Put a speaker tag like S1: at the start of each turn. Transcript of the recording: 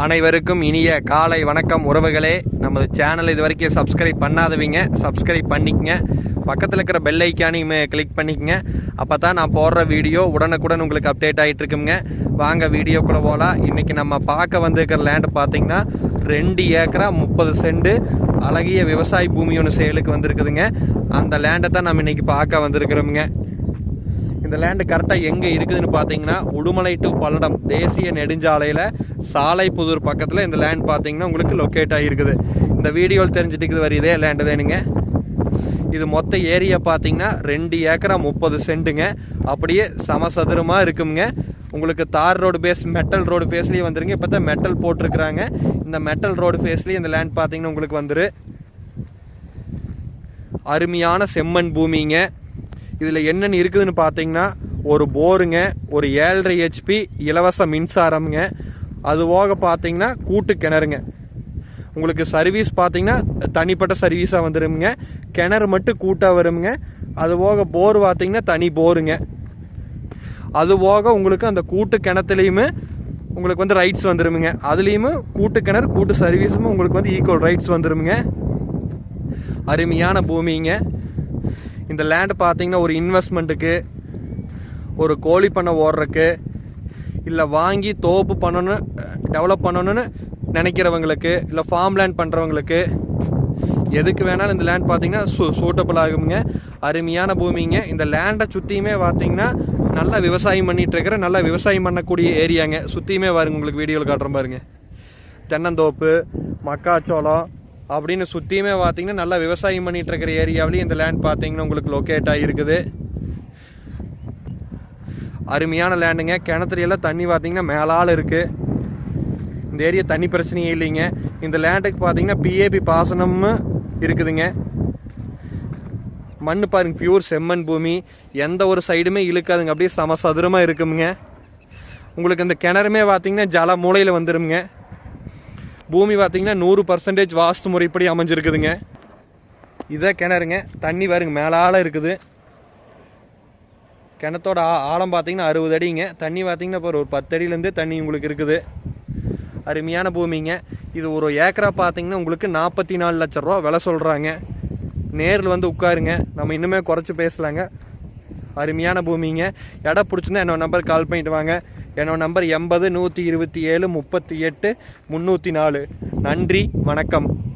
S1: அனைவருக்கும் இனிய காலை வணக்கம் உறவுகளே. நமது சேனல் இது வரைக்கும் சப்ஸ்கிரைப் பண்ணாதவங்க சப்ஸ்கிரைப் பண்ணிக்கங்க. பக்கத்தில் இருக்கிற பெல் ஐக்கானையும் கிளிக் பண்ணிக்கங்க. அப்போ தான் நான் போடுற வீடியோ உடனுக்குடன் உங்களுக்கு அப்டேட் ஆகிட்டு இருக்குங்க. வாங்க வீடியோக்குள்ளே போகலாம் இன்றைக்கி நம்ம பார்க்க வந்திருக்கிற லேண்டு பார்த்தீங்கன்னா ரெண்டு ஏக்கரா முப்பது செண்டு அழகிய விவசாய பூமி ஒன்று செயலுக்கு வந்திருக்குதுங்க. அந்த லேண்டை தான் நம்ம இன்றைக்கி பார்க்க வந்திருக்கிறோமுங்க. இந்த லேண்டு கரெக்டாக எங்கே இருக்குதுன்னு பார்த்தீங்கன்னா உடுமலை டு பல்லடம் தேசிய நெடுஞ்சாலையில் சாலை புதூர் பக்கத்தில் இந்த லேண்ட் பார்த்தீங்கன்னா உங்களுக்கு லொக்கேட் ஆகிருக்குது இந்த வீடியோவில் தெரிஞ்சுட்டு வர இதே லேண்டு தானுங்க. இது மொத்த ஏரியா பார்த்தீங்கன்னா ரெண்டு ஏக்கரா முப்பது சென்ட்டுங்க. அப்படியே சமசதுரமாக இருக்குங்க. உங்களுக்கு tar road base metal road ஃபேஸ்லேயே வந்துருங்க. இப்போ தான் மெட்டல் போட்டிருக்கிறாங்க. இந்த மெட்டல் ரோடு ஃபேஸ்லேயே இந்த லேண்ட் பார்த்தீங்கன்னா உங்களுக்கு வந்துரு. அருமையான செம்மண் பூமிங்க. இதில் என்னென்ன இருக்குதுன்னு பார்த்தீங்கன்னா ஒரு போருங்க ஒரு ஏழரை ஹெச்பி இலவச மின்சாரம்ங்க. அது போக பார்த்தீங்கன்னா கூட்டு கிணறுங்க. உங்களுக்கு சர்வீஸ் பார்த்தீங்கன்னா தனிப்பட்ட சர்வீஸாக வந்துருமுங்க. கிணறு மட்டும் கூட்டாக வருங்க அது போக போர் பார்த்தீங்கன்னா தனி போருங்க. அது போக உங்களுக்கு அந்த கூட்டு கிணத்துலையுமே உங்களுக்கு வந்து ரைட்ஸ் வந்துருமுங்க. அதுலேயுமே கூட்டு கிணறு கூட்டு சர்வீஸும் உங்களுக்கு வந்து ஈக்குவல் ரைட்ஸ் வந்துருமுங்க. அருமையான பூமிங்க. இந்த லேண்டு பார்த்தீங்கன்னா ஒரு இன்வெஸ்ட்மெண்ட்டுக்கு ஒரு கோழி பண்ணை ஓடுறக்கு இல்லை வாங்கி தோப்பு பண்ணணும் டெவலப் பண்ணணும்னு நினைக்கிறவங்களுக்கு இல்லை ஃபார்ம் லேண்ட் பண்ணுறவங்களுக்கு எதுக்கு வேணாலும் இந்த லேண்ட் பார்த்தீங்கன்னா சூ சூட்டபிள் ஆகுங்க அருமையான பூமிங்க. இந்த லேண்டை சுற்றியுமே பார்த்தீங்கன்னா நல்லா விவசாயம் பண்ணிட்டு நல்லா விவசாயம் பண்ணக்கூடிய ஏரியாங்க சுற்றியுமே பாருங்க உங்களுக்கு வீடியோவில் காட்டுற பாருங்க. தென்னந்தோப்பு மக்காச்சோளம் அப்படின்னு சுற்றியுமே பார்த்தீங்கன்னா நல்லா விவசாயம் பண்ணிகிட்டு இருக்கிற ஏரியாவிலையும் இந்த லேண்ட் பார்த்தீங்கன்னா உங்களுக்கு லொக்கேட் ஆகிருக்குது அருமையான லேண்டுங்க கிணத்துல எல்லாம் தண்ணி பார்த்தீங்கன்னா மேலால் இருக்குது இந்த ஏரியா தண்ணி பிரச்சனையே இல்லைங்க. இந்த லேண்டுக்கு பார்த்தீங்கன்னா பிஏபி பாசனமும் இருக்குதுங்க. மண் பாருங்க பியூர் செம்மண் பூமி. எந்த ஒரு சைடுமே இழுக்காதுங்க. அப்படியே சமசதுரமாக இருக்குமுங்க. உங்களுக்கு இந்த கிணறுமே பார்த்தீங்கன்னா ஜல மூலையில் வந்துடுங்க பூமி பார்த்தீங்கன்னா நூறு பர்சன்டேஜ் வாஸ்து முறைப்படி அமைஞ்சிருக்குதுங்க. இதை கிணறுங்க தண்ணி பாருங்க மேலால இருக்குது. கிணத்தோட ஆ- ஆழம் பார்த்தீங்கன்னா அறுபது அடிங்க. தண்ணி பார்த்தீங்கன்னா இப்போ ஒரு பத்து அடியிலேருந்தே தண்ணி உங்களுக்கு இருக்குது. அருமையான பூமிங்க. இது ஒரு ஏக்கரா பார்த்தீங்கன்னா உங்களுக்கு நாற்பத்தி நாலு லட்ச ரூபா விலை சொல்கிறாங்க நேரில் வந்து உட்காருங்க. நம்ம இன்னுமே குறைச்சி பேசலாங்க. அருமையான பூமிங்க. இடம் பிடிச்சிருந்தா என்னோட நம்பர் கால் பண்ணிட்டு வாங்க. என்னோட நம்பர் எண்பது நூற்றி இருபத்தி ஏழு முப்பத்தி எட்டு முந்நூற்றி நாலு. நன்றி வணக்கம்.